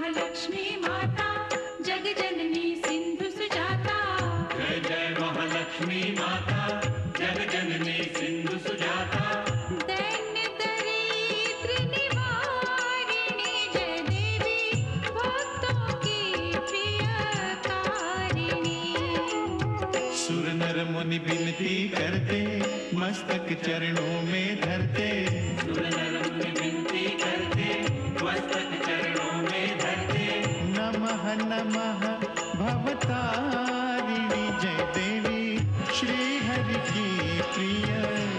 महालक्ष्मी माता जग जननी सिंधु सुजाता। जय जय महालक्ष्मी माता जग जननी सिंधु सुजाता। सुर नर मुनि विनती करते मस्तक चरणों में धरते। सुर नर मुनि विनती करते मस्तक नमः नमः। भवतारिणी जय देवी। श्रीहरि की प्रिय।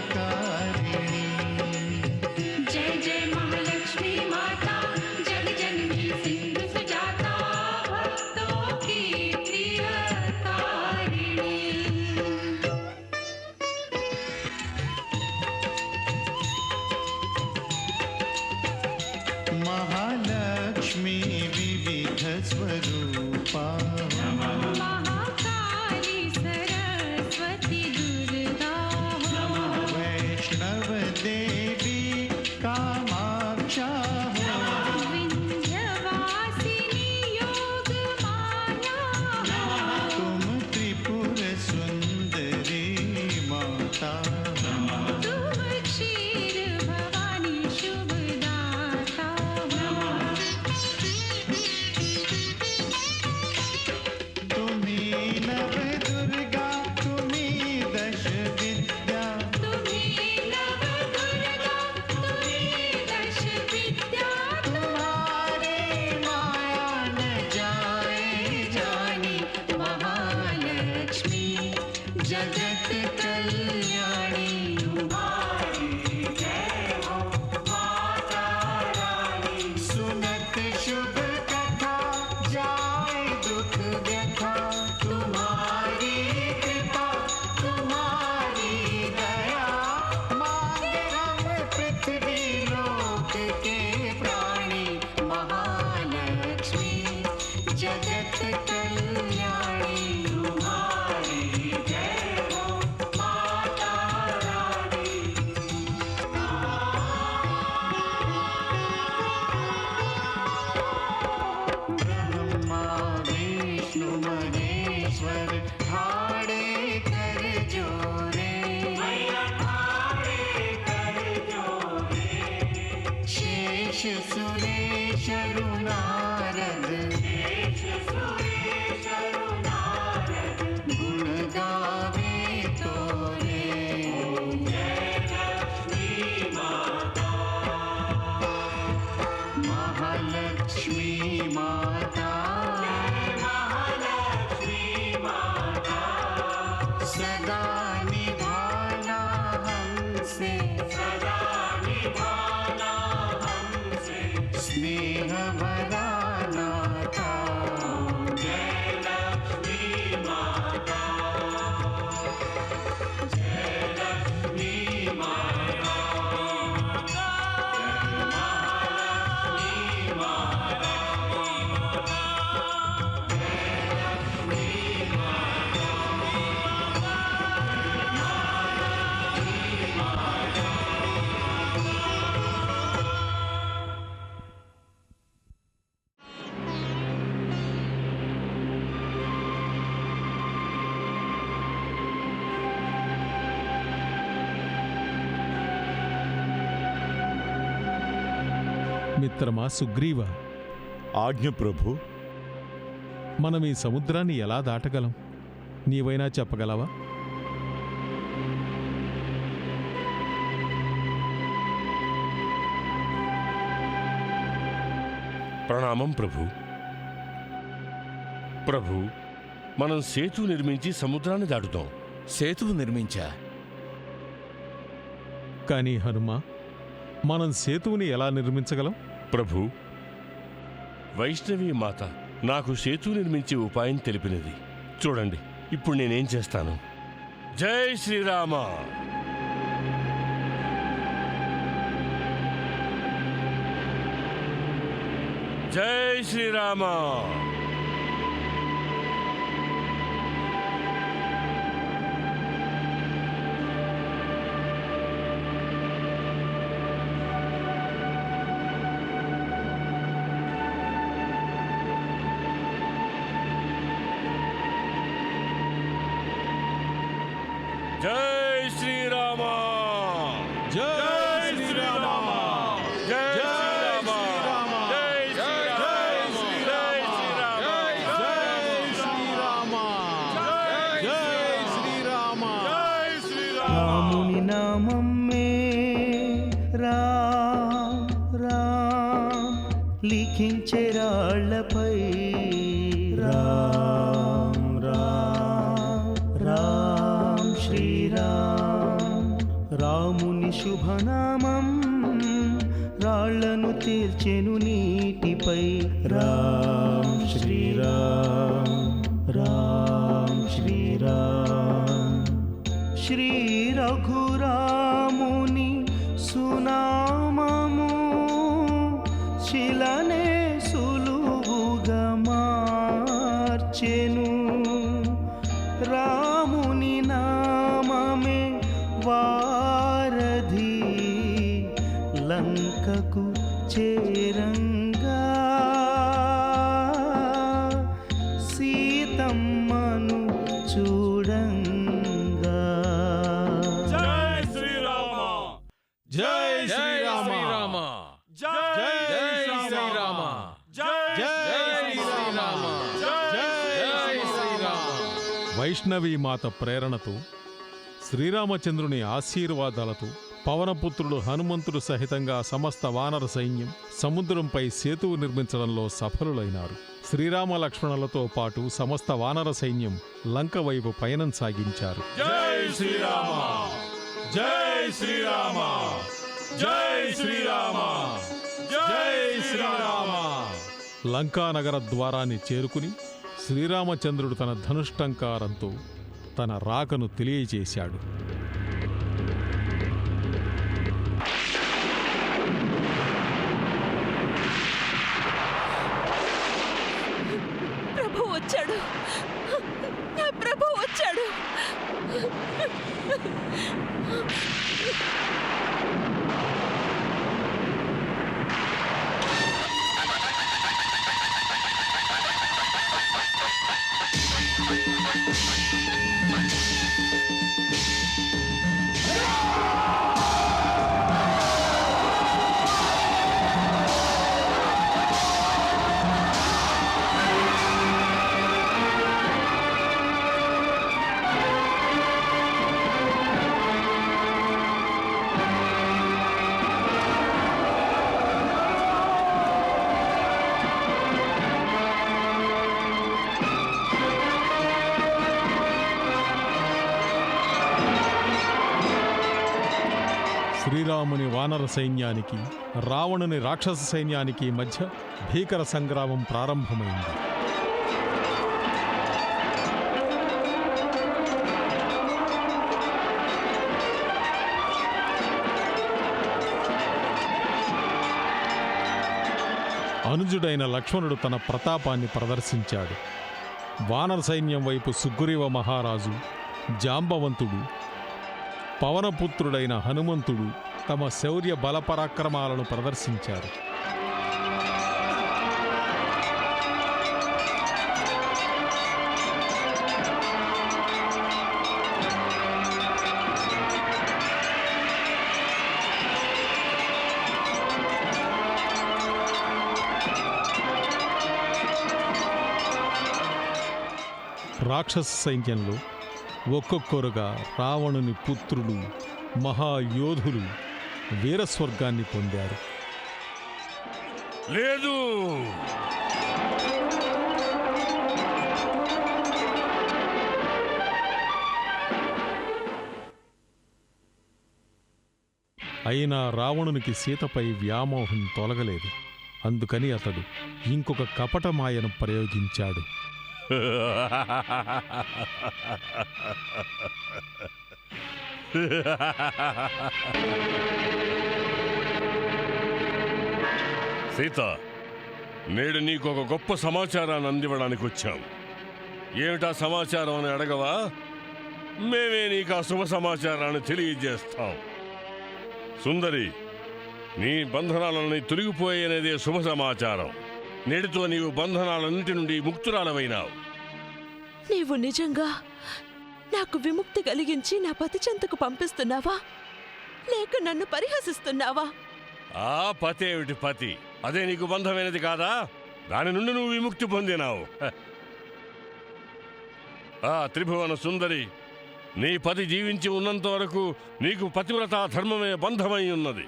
మిత్రమా సుగ్రీవ? ఆజ్ఞ ప్రభు. మనం ఈ సముద్రాన్ని ఎలా దాటగలం? నీవైనా చెప్పగలవా? ప్రణామం ప్రభు. ప్రభు మనం సేతు నిర్మించి సముద్రాన్ని దాటుతాం. సేతువు నిర్మించా? కానీ హనుమ మనం సేతువుని ఎలా నిర్మించగలం? ప్రభు వైష్ణవి మాత నాకు సేతు నిర్మించే ఉపాయం తెలిపినది. చూడండి ఇప్పుడు నేనేం చేస్తాను? జై శ్రీరామ! జై శ్రీరామ! శుభనామ జై శ్రీరామ. జై శ్రీరామ. జై శ్రీరామ. జై శ్రీరామ. వైష్ణవీ మాత ప్రేరణతో శ్రీరామచంద్రుని ఆశీర్వాదాలతో పవనపుత్రుడు హనుమంతుడు సహితంగా సమస్త వానర సైన్యం సముద్రంపై సేతువు నిర్మించడంలో సఫలులైనారు. శ్రీరామ లక్ష్మణులతో పాటు సమస్త వానర సైన్యం లంక వైపు పయనం సాగించారు. జై శ్రీరామ. జై శ్రీరామ జై శ్రీరామ జై శ్రీరామ లంకానగర ద్వారాన్ని చేరుకుని శ్రీరామచంద్రుడు తన ధనుష్టంకారంతో తన రాకను తెలియజేశాడు. శ్రీరాముని వానర సైన్యానికి రావణుని రాక్షస సైన్యానికి మధ్య భీకర సంగ్రామం ప్రారంభమైంది. అనుజుడైన లక్ష్మణుడు తన ప్రతాపాన్ని ప్రదర్శించాడు. వానర సైన్యం వైపు సుగ్రీవ మహారాజు జాంబవంతుడు పవనపుత్రుడైన హనుమంతుడు తమ శౌర్య బలపరాక్రమాలను ప్రదర్శించారు. రాక్షస సైన్యంలో ఒక్కొక్కరుగా రావణుని పుత్రులు మహాయోధులు వీరస్వర్గాన్ని పొందారు. లేదు. అయినా రావణునికి సీతపై వ్యామోహం తొలగలేదు. అందుకని అతడు ఇంకొక కపటమాయను ప్రయోగించాడు. సీత నేడు నీకు ఒక గొప్ప సమాచారాన్ని అందివ్వడానికి వచ్చాం ఏమిటా సమాచారం అని అడగవా? మేమే నీకు ఆ శుభ సమాచారాన్ని తెలియజేస్తాం. సుందరి నీ బంధనాలన్నీ తొలగిపోయేనేదే శుభ సమాచారం. నేటితో నీవు బంధనాలన్నింటి నుండి ముక్తురాలవైనావు. నీవు నిజంగా నాకు విముక్తి కలిగించి నా పతి చెంతకు పంపిస్తున్నావా? లేక నన్ను పరిహసిస్తున్నావా? ఆ పతి ఏమిటి పతి? అదే నీకు బంధమైనది కాదా? దాని నుండి నువ్వు విముక్తి పొందినావు. ఆ త్రిభువన సుందరి నీ పతి జీవించి ఉన్నంత వరకు నీకు పతివ్రతా ధర్మమే బంధమై ఉన్నది.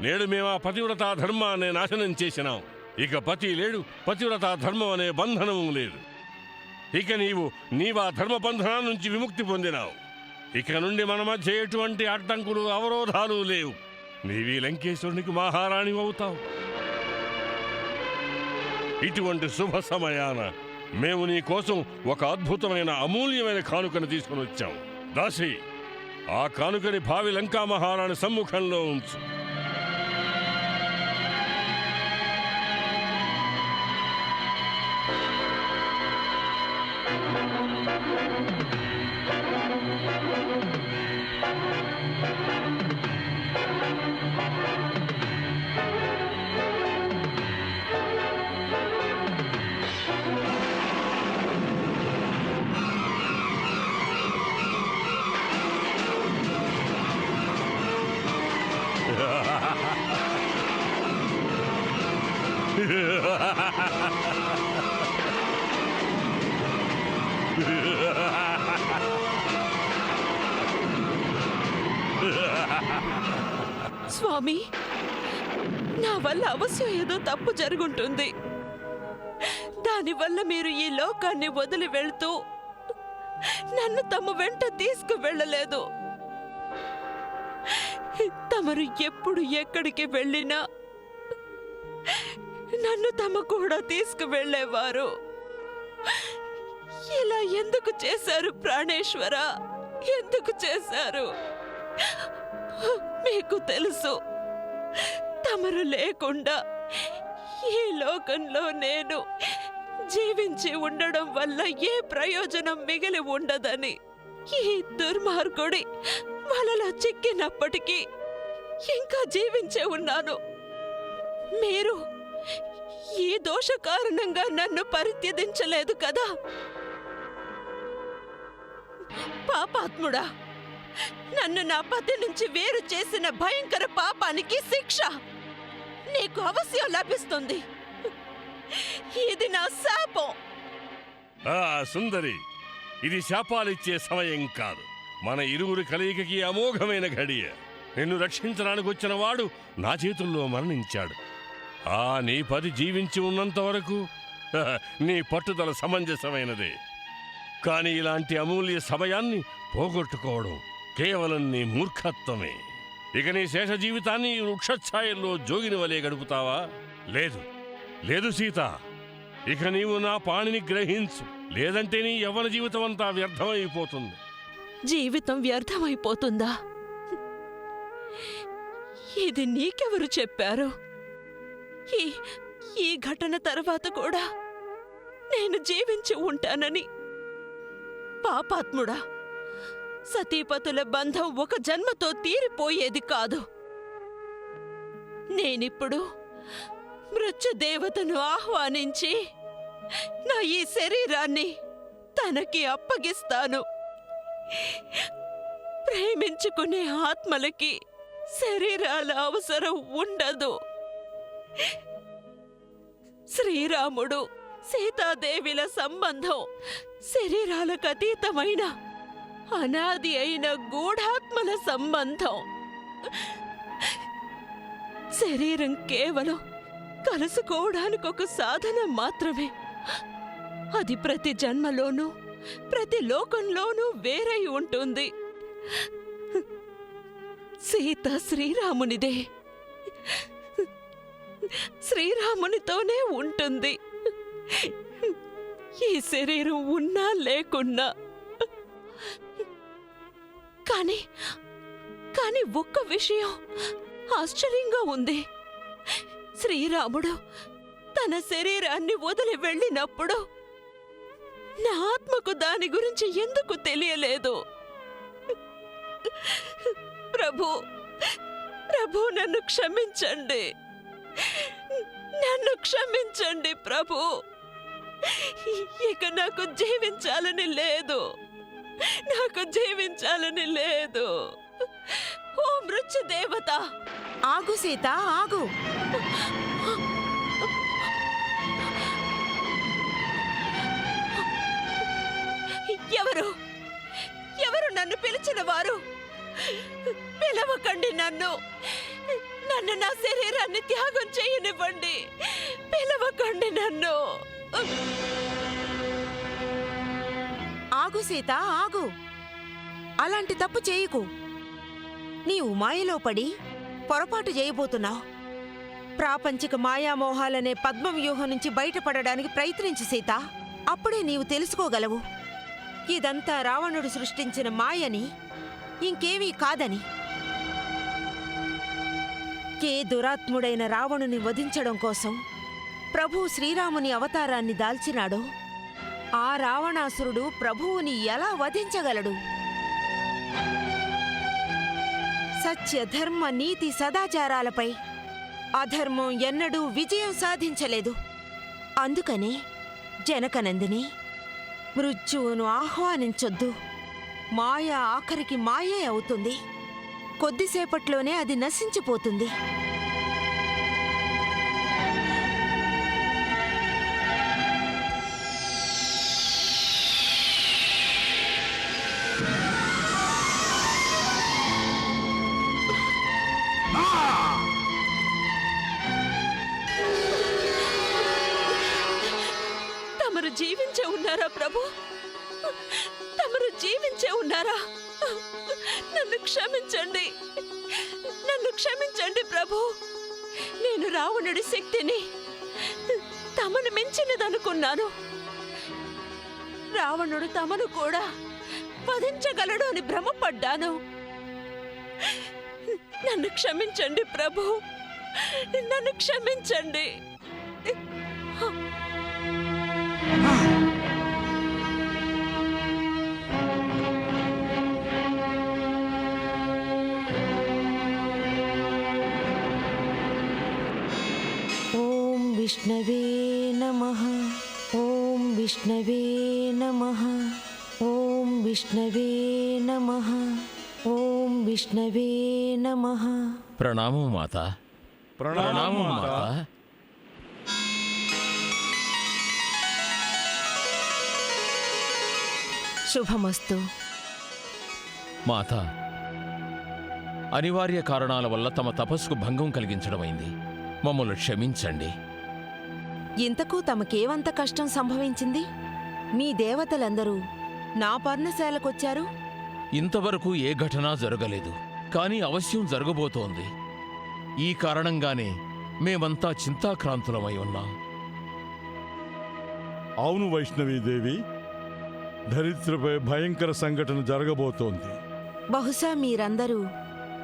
నేడు మేము ఆ పతివ్రతా ధర్మాన్ని నాశనం చేసినాం. ఇక పతి లేడు పతివ్రతా ధర్మం అనే బంధనము లేదు. ఇక నీవు నీవా ఆ బంధనా నుంచి విముక్తి పొందినావు. ఇక నుండి మన మధ్య ఎటువంటి అడ్డంకులు అవరోధాలు లేవు. నీవి లంకేశ్వరునికి మహారాణి అవుతావు. ఇటువంటి శుభ సమయాన మేము నీ కోసం ఒక అద్భుతమైన అమూల్యమైన కానుకను తీసుకుని వచ్చాం దాసి ఆ కానుకని భావి లంకా మహారాణి సమ్ముఖంలో ఉంచు. స్వామి. నా వల్ల అవశ్యం ఏదో తప్పు జరుగుంటుంది. దానివల్ల మీరు ఈ లోకాన్ని వదిలి వెళ్తూ నన్ను తమ వెంట తీసుకు వెళ్ళలేదు తమరు ఎప్పుడు ఎక్కడికి వెళ్ళినా నన్ను తమ కూడా తీసుకు వెళ్ళేవారు ఇలా ఎందుకు చేశారు ప్రాణేశ్వర? ఎందుకు చేశారు? మీకు తెలుసు. తమరు లేకుండా ఈ లోకంలో నేను జీవించి ఉండడం వల్ల ఏ ప్రయోజనం మిగిలి ఉండదని ఈ దుర్మార్గుడి వలలో చిక్కినప్పటికీ ఇంకా జీవించే ఉన్నాను. మీరు ఈ దోష కారణంగా నన్ను పరిత్యదించలేదు కదా? పాపాత్ముడా! నన్ను నా పతి నుంచి వేరు చేసిన భయంకర పాపానికి శిక్ష. నీకు అవశ్యం లభిస్తుంది. ఇది నా శాపం. ఆ సుందరి ఇది శాపాలిచ్చే సమయం కాదు. మన ఇరువురి కలయికకి అమోఘమైన ఘడియ. నిన్ను రక్షించడానికి వచ్చిన వాడు నా చేతుల్లో మరణించాడు. ఆ నీ పది జీవించి ఉన్నంత వరకు నీ పట్టుదల సమంజసమైనదే. కానీ ఇలాంటి అమూల్య సమయాన్ని పోగొట్టుకోవడం కేవలం నీ మూర్ఖత్వమే. ఇక నీ శేష జీవితాన్ని ఈ వృక్షఛాయల్లో జోగిని వలె గడుపుతావా? లేదు. లేదు సీత. ఇక నీవు నా పాణిని గ్రహించు. లేదంటే నీ యవ్వన జీవితం అంతా వ్యర్థమైపోతుంది. జీవితం వ్యర్థమైపోతుందా? ఇది నీకెవరు చెప్పారు? ఈ ఈ ఘటన తర్వాత కూడా నేను జీవించి ఉంటానని. పాపాత్ముడా సతీపతుల బంధం ఒక జన్మతో తీరిపోయేది కాదు. నేనిప్పుడు మృత్యుదేవతను ఆహ్వానించి నా ఈ శరీరాన్ని తనకి అప్పగిస్తాను. ప్రేమించుకునే ఆత్మలకి శరీరాల అవసరం ఉండదు. శ్రీరాముడు సీతాదేవిల సంబంధం శరీరాలకు అతీతమైన అనాది అయిన గూఢాత్మల సంబంధం. శరీరం కేవలం కలుసుకోవడానికి ఒక సాధన మాత్రమే. అది ప్రతి జన్మలోనూ ప్రతి లోకంలోనూ వేరై ఉంటుంది. సీత శ్రీరామునిదే. శ్రీరామునితోనే ఉంటుంది. ఈ శరీరం ఉన్నా లేకున్నా కానీ కానీ ఒక్క విషయం ఆశ్చర్యంగా ఉంది. శ్రీరాముడు తన శరీరాన్ని వదిలి వెళ్ళినప్పుడు నా ఆత్మకు దాని గురించి ఎందుకు తెలియలేదు? ప్రభు ప్రభు నన్ను క్షమించండి. నన్ను క్షమించండి ప్రభు. ఇక నాకు జీవించాలని లేదు. నాకు జీవించాలని లేదు. ఓ మృత్యు దేవత ఆగు సీత ఆగు. ఎవరు? ఎవరు నన్ను పిలిచిన వారు పిలవకండి నన్ను. నన్ను నా శరీరాన్ని త్యాగం చేయనివ్వండి. పిలవకండి నన్ను. ఆగు సీత ఆగు. అలాంటి తప్పు చేయకు. నీ ఉమాయలో పడి పొరపాటు చేయబోతున్నావు. ప్రాపంచిక మాయామోహాలనే పద్మవ్యూహం నుంచి బయటపడడానికి ప్రయత్నించు సీత. అప్పుడే నీవు తెలుసుకోగలవు. ఇదంతా రావణుడు సృష్టించిన మాయని ఇంకేమీ కాదని. కే దురాత్ముడైన రావణుని వధించడం కోసం ప్రభు శ్రీరాముని అవతారాన్ని దాల్చినాడో. ఆ రావణాసురుడు ప్రభువుని ఎలా వధించగలడు? సత్య ధర్మ నీతి సదాచారాలపై అధర్మం ఎన్నడూ విజయం సాధించలేదు. అందుకనే జనకనందిని మృత్యువును ఆహ్వానించొద్దు. మాయ ఆఖరికి మాయే అవుతుంది. కొద్దిసేపట్లోనే అది నశించిపోతుంది. తమరు జీవించే ఉన్నారా ప్రభు? తమరు జీవించే ఉన్నారా? నన్ను క్షమించండి. నన్ను క్షమించండి ప్రభు. నేను రావణుడి శక్తిని తమను మించినదనుకున్నాను. రావణుడు తమను కూడా వధించగలడు అని భ్రమపడ్డాను. నన్ను క్షమించండి ప్రభు. నన్ను క్షమించండి. ఓం విష్ణవే నమ. ఓం విష్ణవే నమ. ఓం విష్ణవే నమ. ఓం విష్ణవే నమ. ప్రణామం మాత. ప్రణామం మాత. శుభమస్తు. మాత అనివార్య కారణాల వల్ల తమ తపస్సుకు భంగం కలిగించడమైంది. మమ్మల్ని క్షమించండి. ఇంతకు తమకేవంత కష్టం సంభవించింది? మీ దేవతలందరూ నా పర్ణశాలకొచ్చారు? ఇంతవరకు ఏ ఘటన జరగలేదు కానీ అవశ్యం జరగబోతోంది. ఈ కారణంగానే మేమంతా చింతాక్రాంతులమై ఉన్నాం. అవును వైష్ణవీదేవి ధరిత్రపై భయంకర సంఘటన జరగబోతోంది. బహుశా మీరందరూ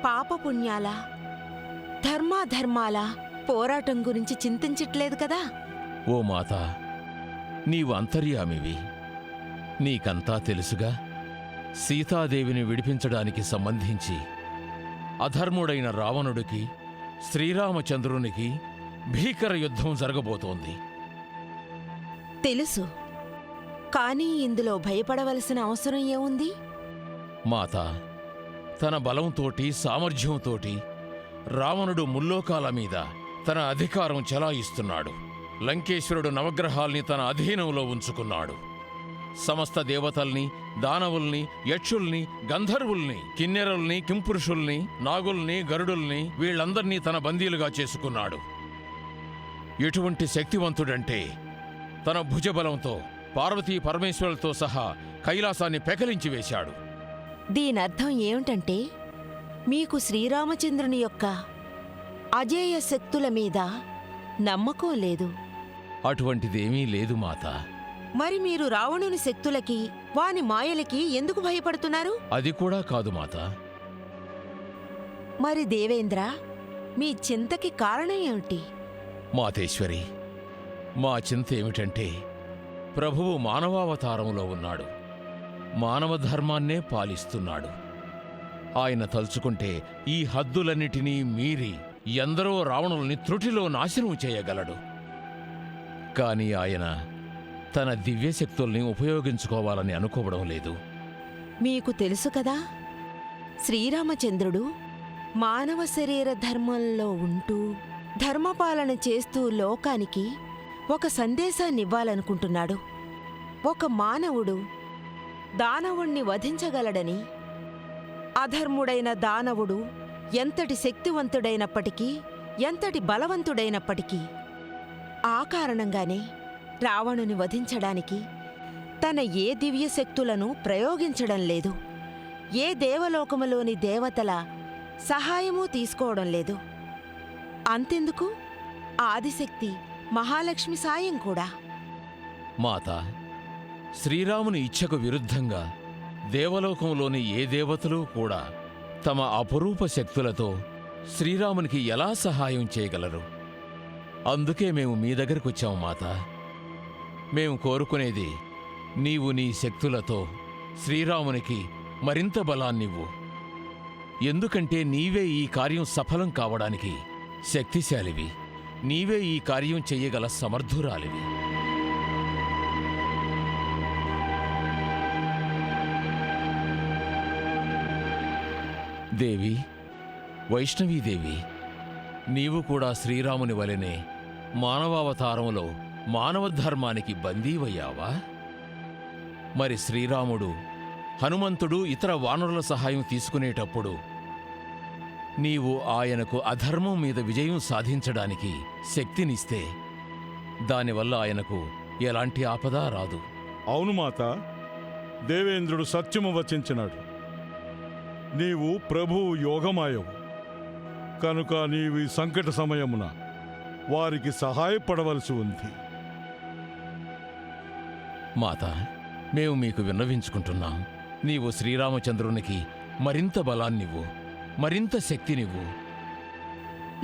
పాపపుణ్యాల ధర్మాధర్మాల పోరాటం గురించి చింతించట్లేదు కదా? ఓ మాత నీవు అంతర్యామివి. నీకంతా తెలుసుగా? సీతాదేవిని విడిపించడానికి సంబంధించి అధర్ముడైన రావణుడికి శ్రీరామచంద్రునికి భీకర యుద్ధం జరగబోతోంది. తెలుసు. కానీ ఇందులో భయపడవలసిన అవసరం ఏముంది? మాత తన బలంతోటి సామర్థ్యంతోటి రావణుడు ముల్లోకాల మీద తన అధికారం చెలాయిస్తున్నాడు. లంకేశ్వరుడు నవగ్రహాల్ని తన అధీనంలో ఉంచుకున్నాడు. సమస్త దేవతల్ని దానవుల్ని యక్షుల్ని గంధర్వుల్ని కిన్నెరల్ని కింపురుషుల్ని నాగుల్ని గరుడుల్ని వీళ్ళందర్నీ తన బందీలుగా చేసుకున్నాడు. ఎటువంటి శక్తివంతుడంటే తన భుజబలంతో పార్వతీ పరమేశ్వరులతో సహా కైలాసాన్ని పెకలించి వేశాడు. దీనర్థం ఏమిటంటే మీకు శ్రీరామచంద్రుని యొక్క అజేయ శక్తుల మీద నమ్మకం లేదు. అటువంటిదేమీ లేదు మాత. మరి మీరు రావణుని శక్తులకి వాని మాయలకి ఎందుకు భయపడుతున్నారు? అది కూడా కాదు మాత. మరి దేవేంద్ర మీ చింతకి కారణం ఏమిటి? మాతేశ్వరి మా చింత ఏమిటంటే ప్రభువు మానవావతారంలో ఉన్నాడు. మానవ ధర్మాన్నే పాలిస్తున్నాడు. ఆయన తలుచుకుంటే ఈ హద్దులన్నిటినీ మీరి ఎందరో రావణుల్ని త్రుటిలో నాశనం చేయగలడు. కాని ఆయన తన దివ్యశక్తుల్ని ఉపయోగించుకోవాలని అనుకోవడం లేదు. మీకు తెలుసు కదా శ్రీరామచంద్రుడు మానవ శరీర ధర్మంలో ఉంటూ ధర్మపాలన చేస్తూ లోకానికి ఒక సందేశాన్నివ్వాలనుకుంటున్నాడు. ఒక మానవుడు దానవుణ్ణి వధించగలడని అధర్ముడైన దానవుడు ఎంతటి శక్తివంతుడైనప్పటికీ ఎంతటి బలవంతుడైనప్పటికీ ఆ కారణంగానే రావణుని వధించడానికి తన ఏ దివ్య శక్తులను ప్రయోగించడం లేదు ఏ దేవలోకములోని దేవతల సహాయమూ తీసుకోవడం లేదు. అంతెందుకు? ఆదిశక్తి మహాలక్ష్మి సాయం కూడా. మాత శ్రీరాముని ఇచ్ఛకు విరుద్ధంగా దేవలోకంలోని ఏ దేవతలు కూడా తమ అపురూప శక్తులతో శ్రీరామునికి ఎలా సహాయం చేయగలరు? అందుకే మేము మీ దగ్గరకొచ్చాము మాత. మేము కోరుకునేది నీవు నీ శక్తులతో శ్రీరామునికి మరింత బలాన్నివ్వు ఎందుకంటే నీవే ఈ కార్యం సఫలం కావడానికి శక్తిశాలివి. నీవే ఈ కార్యం చెయ్యగల సమర్థురాలివి. దేవి వైష్ణవీదేవి నీవు కూడా శ్రీరాముని వలెనే మానవావతారంలో మానవ ధర్మానికి బందీవయ్యావా? మరి శ్రీరాముడు హనుమంతుడు ఇతర వానరుల సహాయం తీసుకునేటప్పుడు నీవు ఆయనకు అధర్మం మీద విజయం సాధించడానికి శక్తినిస్తే దానివల్ల ఆయనకు ఎలాంటి ఆపద రాదు. అవును మాత దేవేంద్రుడు సత్యము వచించినాడు. నీవు ప్రభువు యోగమాయవు. కనుక నీవు ఈ సంకట సమయమున వారికి సహాయపడవలసి ఉంది. మాత మేము మీకు విన్నవించుకుంటున్నాం. నీవు శ్రీరామచంద్రునికి మరింత బలాన్నివ్వు మరింత శక్తినివ్వు.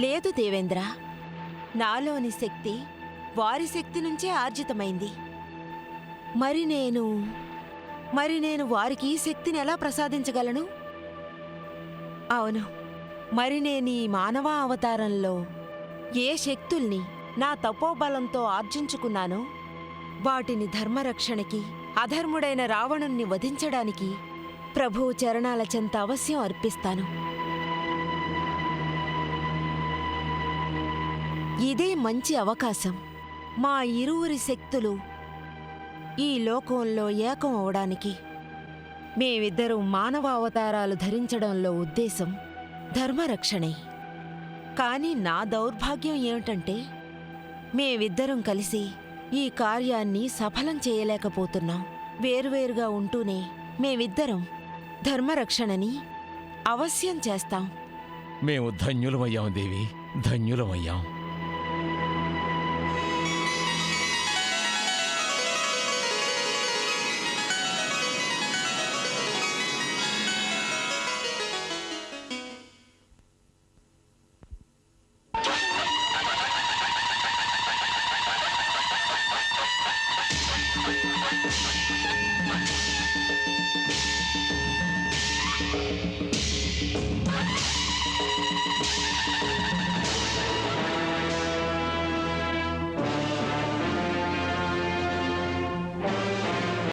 లేదు దేవేంద్ర. నాలోని శక్తి వారి శక్తి నుంచే ఆర్జితమైంది. మరి నేను మరి నేను వారికి ఈ శక్తిని ఎలా ప్రసాదించగలను? అవును మరి నేను ఈ మానవ అవతారంలో ఏ శక్తుల్ని నా తపోబలంతో ఆర్జించుకున్నానో? వాటిని ధర్మరక్షణకి అధర్ముడైన రావణుణ్ణి వధించడానికి ప్రభువు చరణాల చెంత అవశ్యం అర్పిస్తాను. ఇదే మంచి అవకాశం. మా ఇరువురి శక్తులు ఈ లోకంలో ఏకం అవడానికి. మేమిద్దరూ మానవ అవతారాలు ధరించడంలో ఉద్దేశం ధర్మరక్షణే. కానీ నా దౌర్భాగ్యం ఏమిటంటే మేమిద్దరం కలిసి ఈ కార్యాన్ని సఫలం చేయలేకపోతున్నాం. వేరువేరుగా ఉంటూనే మేమిద్దరం ధర్మరక్షణని అవశ్యం చేస్తాం. మేము ధన్యులమయ్యాం దేవి ధన్యులమయ్యాం.